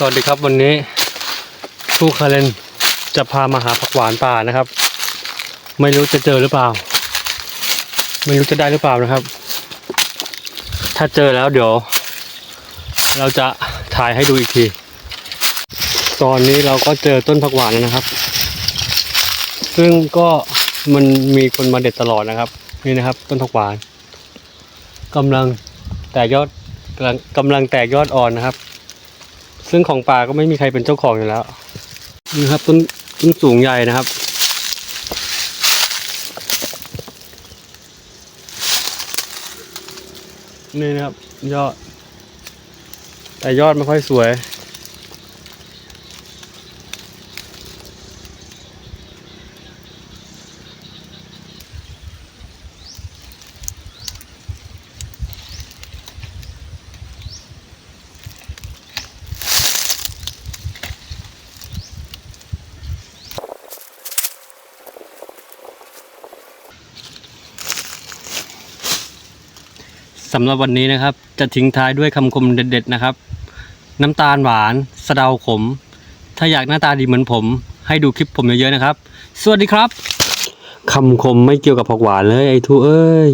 สวัสดีครับวันนี้ทูคาเลนจะพามาหาผักหวานป่านะครับ ไม่รู้จะเจอหรือเปล่า ไม่รู้จะได้หรือเปล่านะครับ ถ้าเจอแล้วเดี๋ยว เราจะถ่ายให้ดูอีกที ตอนนี้เราก็เจอต้นผักหวานแล้วนะครับ ซึ่งก็มันมีคนมาเด็ดตลอดนะครับ นี่นะครับ ต้นผักหวานกำลังแตกยอดกำลังแตกยอดอ่อนนะครับ ซึ่งของป่าก็ไม่มีใครเป็นเจ้าของอยู่แล้วนี่ครับต้นต้นสูงใหญ่นะครับ นี่นะครับยอด แต่ยอดไม่ค่อยสวย สำหรับวันนี้นะครับ จะทิ้งท้ายด้วยคำคมเด็ด ๆ นะครับ น้ำตาลหวานสะเดาขม ถ้าอยากหน้าตาดีเหมือนผม ให้ดูคลิปผมเยอะๆนะครับ สวัสดีครับคำคมไม่เกี่ยวกับผักหวานเลยไอ้ทูเอ้ย